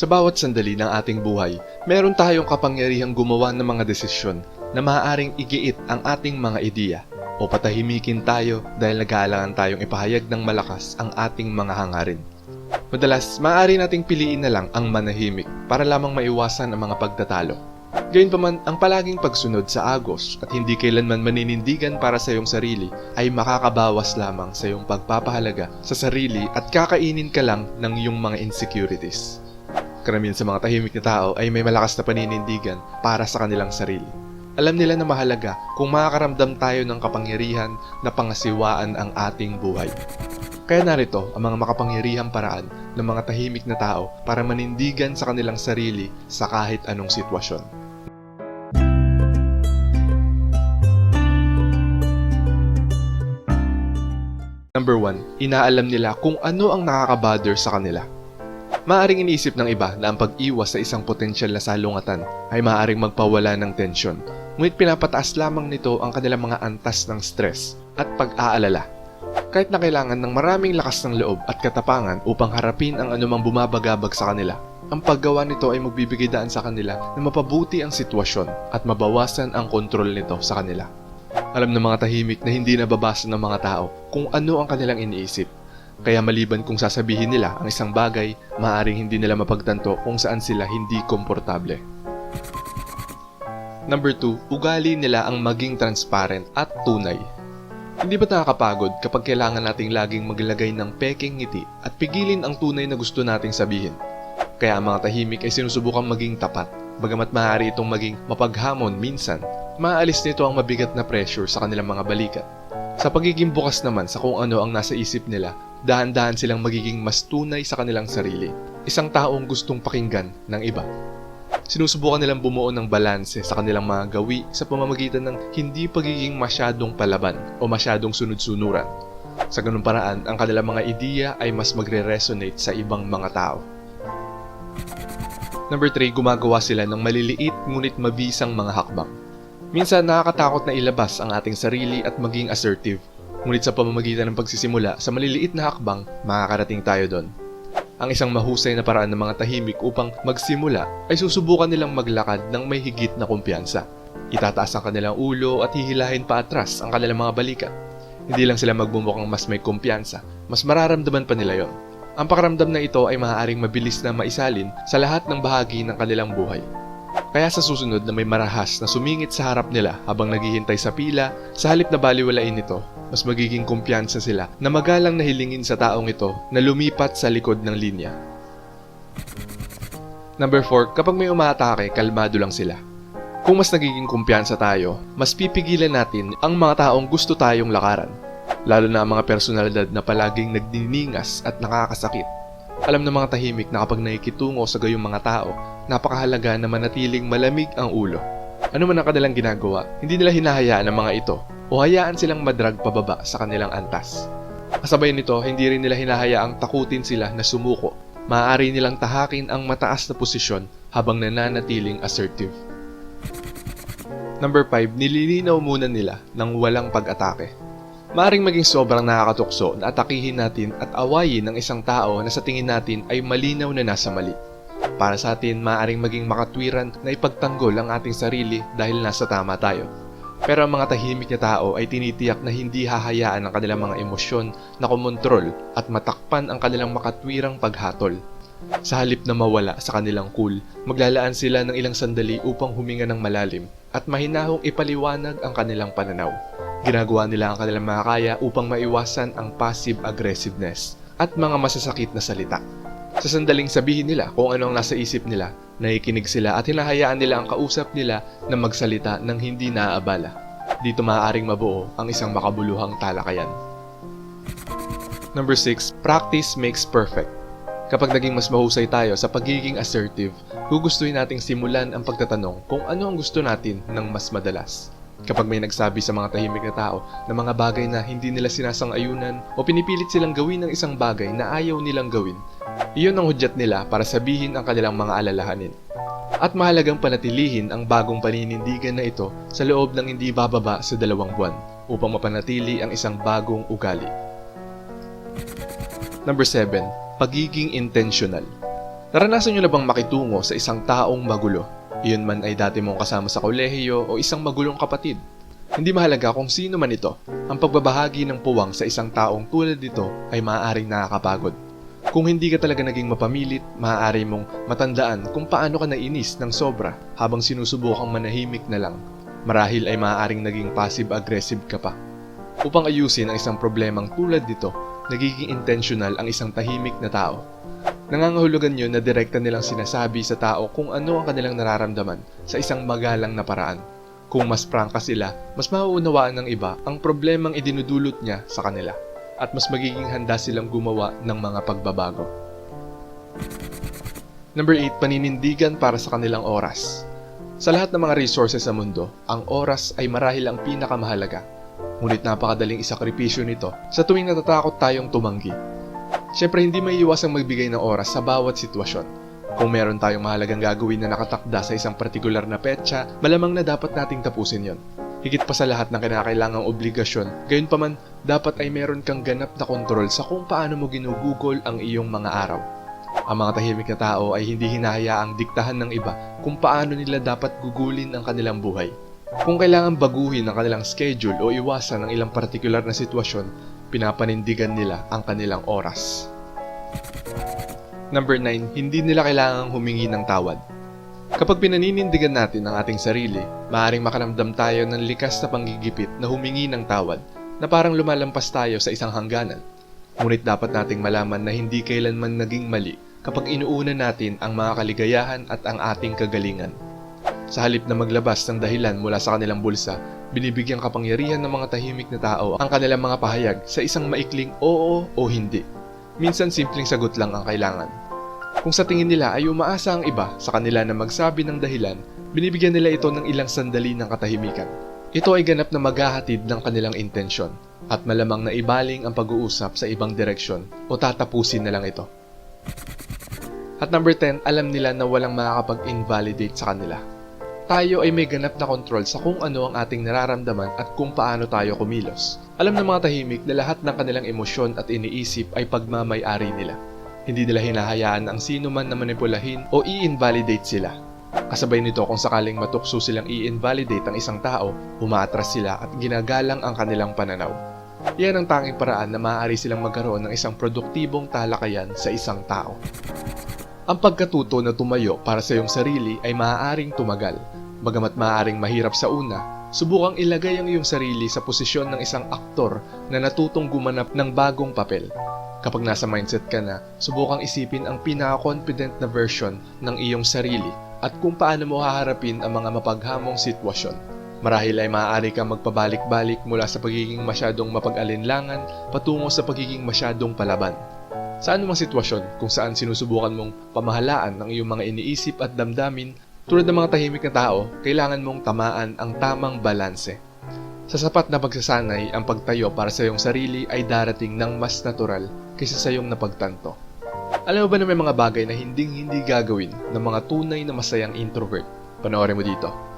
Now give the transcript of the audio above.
Sa bawat sandali ng ating buhay, meron tayong kapangyarihang gumawa ng mga desisyon na maaaring igiit ang ating mga ideya o patahimikin tayo dahil nag-aalangan tayong ipahayag ng malakas ang ating mga hangarin. Madalas, maaari nating piliin na lang ang manahimik para lamang maiwasan ang mga pagtatalo. Gayunpaman, ang palaging pagsunod sa agos at hindi kailanman maninindigan para sa iyong sarili ay makakabawas lamang sa iyong pagpapahalaga sa sarili at kakainin ka lang ng iyong mga insecurities. Karamihan sa mga tahimik na tao ay may malakas na paninindigan para sa kanilang sarili. Alam nila na mahalaga kung makakaramdam tayo ng kapangyarihan na pangasiwaan ang ating buhay. Kaya narito ang mga makapangyarihang paraan ng mga tahimik na tao para manindigan sa kanilang sarili sa kahit anong sitwasyon. Number 1, inaalam nila kung ano ang nakakabother sa kanila. Maaring iniisip ng iba na ang pag-iwas sa isang potensyal na salungatan ay maaring magpawala ng tensyon, ngunit pinapataas lamang nito ang kanilang mga antas ng stress at pag-aalala. Kahit na kailangan ng maraming lakas ng loob at katapangan upang harapin ang anumang bumabagabag sa kanila, ang paggawa nito ay magbibigay daan sa kanila na mapabuti ang sitwasyon at mabawasan ang kontrol nito sa kanila. Alam ng mga tahimik na hindi nababasa ng mga tao kung ano ang kanilang iniisip. Kaya maliban kung sasabihin nila ang isang bagay, maaring hindi nila mapagtanto kung saan sila hindi komportable. Number 2, ugali nila ang maging transparent at tunay. Hindi ba nakakapagod kapag kailangan nating laging maglagay ng peking ngiti at pigilin ang tunay na gusto nating sabihin? Kaya ang mga tahimik ay sinusubukan maging tapat, bagamat maaari itong maging mapaghamon minsan, maalis nito ang mabigat na pressure sa kanilang mga balikat. Sa pagiging bukas naman sa kung ano ang nasa isip nila, dahan-dahan silang magiging mas tunay sa kanilang sarili. Isang taong gustong pakinggan ng iba. Sinusubukan nilang bumuo ng balanse sa kanilang mga gawi sa pamamagitan ng hindi pagiging masyadong palaban o masyadong sunod-sunuran. Sa ganung paraan, ang kanilang mga ideya ay mas magre-resonate sa ibang mga tao. Number 3, gumagawa sila ng maliliit ngunit mabisang mga hakbang. Minsan nakakatakot na ilabas ang ating sarili at maging assertive. Ngunit sa pamamagitan ng pagsisimula sa maliliit na hakbang, makakarating tayo doon. Ang isang mahusay na paraan ng mga tahimik upang magsimula ay susubukan nilang maglakad ng may higit na kumpiyansa. Itataas ang kanilang ulo at hihilahin pa atras ang kanilang mga balikat. Hindi lang sila magbumukhang mas may kumpiyansa, mas mararamdaman pa nila yon. Ang pakaramdam na ito ay maaaring mabilis na maisalin sa lahat ng bahagi ng kanilang buhay. Kaya sa susunod na may marahas na sumingit sa harap nila habang naghihintay sa pila, sa halip na baliwalain ito, mas magiging kumpiyansa sila na magalang na hilingin sa taong ito na lumipat sa likod ng linya. Number 4, kapag may umaatake, kalmado lang sila. Kung mas nagiging kumpiyansa tayo, mas pipigilan natin ang mga taong gusto tayong lakaran. Lalo na ang mga personalidad na palaging nagdiningas at nakakasakit. Alam ng mga tahimik na kapag nakikitungo sa gayong mga tao, napakahalaga na manatiling malamig ang ulo. Ano man ang kanilang ginagawa, hindi nila hinahayaan ang mga ito o hayaan silang madrag pababa sa kanilang antas. Kasabay nito, hindi rin nila hinahayaang takutin sila na sumuko. Maaari nilang tahakin ang mataas na posisyon habang nananatiling assertive. Number 5, nililinaw muna nila ng walang pag-atake. Maaring maging sobrang nakakatukso na atakihin natin at awayin ng isang tao na sa tingin natin ay malinaw na nasa mali. Para sa atin, maaring maging makatwiran na ipagtanggol ang ating sarili dahil nasa tama tayo. Pero ang mga tahimik na tao ay tinitiyak na hindi hahayaan ang kanilang mga emosyon na kumontrol at matakpan ang kanilang makatwirang paghatol. Sa halip na mawala sa kanilang cool, maglalaan sila ng ilang sandali upang huminga ng malalim at mahinahong ipaliwanag ang kanilang pananaw. Ginagawa nila ang kanilang makakaya upang maiwasan ang passive aggressiveness at mga masasakit na salita. Sa sandaling sabihin nila kung ano ang nasa isip nila, nakikinig sila at hinahayaan nila ang kausap nila na magsalita ng hindi naaabala. Dito maaaring mabuo ang isang makabuluhang talakayan. Number 6, practice makes perfect. Kapag naging mas mahusay tayo sa pagiging assertive, gugustuhin nating simulan ang pagtatanong kung ano ang gusto natin ng mas madalas. Kapag may nagsabi sa mga tahimik na tao na mga bagay na hindi nila sinasang-ayunan o pinipilit silang gawin ng isang bagay na ayaw nilang gawin, iyon ang hudyat nila para sabihin ang kanilang mga alalahanin. At mahalagang panatilihin ang bagong paninindigan na ito sa loob ng hindi bababa sa dalawang buwan upang mapanatili ang isang bagong ugali. Number 7. Pagiging intentional. Naranasan nyo na bang makitungo sa isang taong magulo? Iyon man ay dati mong kasama sa kolehiyo o isang magulong kapatid. Hindi mahalaga kung sino man ito, ang pagbabahagi ng puwang sa isang taong tulad nito ay maaaring nakakapagod. Kung hindi ka talaga naging mapamilit, maaari mong matandaan kung paano ka nainis ng sobra habang sinusubukang manahimik na lang. Marahil ay maaaring naging passive-aggressive ka pa. Upang ayusin ang isang problemang tulad nito, nagiging intentional ang isang tahimik na tao. Nangangahulugan yun na direkta nilang sinasabi sa tao kung ano ang kanilang nararamdaman sa isang magalang na paraan. Kung mas prangka sila, mas mauunawaan ng iba ang problemang idinudulot niya sa kanila at mas magiging handa silang gumawa ng mga pagbabago. Number 8, paninindigan para sa kanilang oras. Sa lahat ng mga resources sa mundo, ang oras ay marahil ang pinakamahalaga. Ngunit napakadaling isakripisyo nito sa tuwing natatakot tayong tumanggi. Siyempre hindi may iwasang magbigay ng oras sa bawat sitwasyon. Kung meron tayong mahalagang gagawin na nakatakda sa isang partikular na petsa, malamang na dapat nating tapusin yon. Higit pa sa lahat ng kinakailangang obligasyon, gayon pa man, dapat ay meron kang ganap na kontrol sa kung paano mo ginugugol ang iyong mga araw. Ang mga tahimik na tao ay hindi hinahayaang diktahan ng iba kung paano nila dapat gugulin ang kanilang buhay. Kung kailangan baguhin ang kanilang schedule o iwasan ang ilang partikular na sitwasyon, pinapanindigan nila ang kanilang oras. Number 9, hindi nila kailangang humingi ng tawad. Kapag pinaninindigan natin ang ating sarili, maaaring makaramdam tayo ng likas na panggigipit na humingi ng tawad na parang lumalampas tayo sa isang hangganan. Ngunit dapat nating malaman na hindi kailanman naging mali kapag inuuna natin ang mga kaligayahan at ang ating kagalingan. Sa halip na maglabas ng dahilan mula sa kanilang bulsa, binibigyang kapangyarihan ng mga tahimik na tao ang kanilang mga pahayag sa isang maikling oo o hindi. Minsan simpleng sagot lang ang kailangan. Kung sa tingin nila ay umaasa ang iba sa kanila na magsabi ng dahilan, binibigyan nila ito ng ilang sandali ng katahimikan. Ito ay ganap na maghahatid ng kanilang intensyon at malamang na ibaling ang pag-uusap sa ibang direksyon o tatapusin na lang ito. At number 10, alam nila na walang makakapag-invalidate sa kanila. Tayo ay may ganap na kontrol sa kung ano ang ating nararamdaman at kung paano tayo kumilos. Alam ng mga tahimik na lahat ng kanilang emosyon at iniisip ay pagmamay-ari nila. Hindi nila hinahayaan ang sino man na manipulahin o i-invalidate sila. Kasabay nito kung sakaling matukso silang i-invalidate ang isang tao, umaatras sila at ginagalang ang kanilang pananaw. Yan ang tanging paraan na maaari silang magkaroon ng isang produktibong talakayan sa isang tao. Ang pagkatuto na tumayo para sa iyong sarili ay maaaring tumagal. Bagamat maaaring mahirap sa una, subukang ilagay ang iyong sarili sa posisyon ng isang aktor na natutong gumanap ng bagong papel. Kapag nasa mindset ka na, subukang isipin ang pinaka-confident na version ng iyong sarili at kung paano mo haharapin ang mga mapaghamong sitwasyon. Marahil ay maaari kang magpabalik-balik mula sa pagiging masyadong mapag-alinlangan patungo sa pagiging masyadong palaban. Sa anumang sitwasyon kung saan sinusubukan mong pamahalaan ang iyong mga iniisip at damdamin, tulad ng mga tahimik na tao, kailangan mong tamaan ang tamang balanse. Sa sapat na pagsasanay, ang pagtayo para sa iyong sarili ay darating ng mas natural kaysa sa iyong napagtanto. Alam mo ba na may mga bagay na hinding hindi gagawin ng mga tunay na masayang introvert? Panoorin mo dito.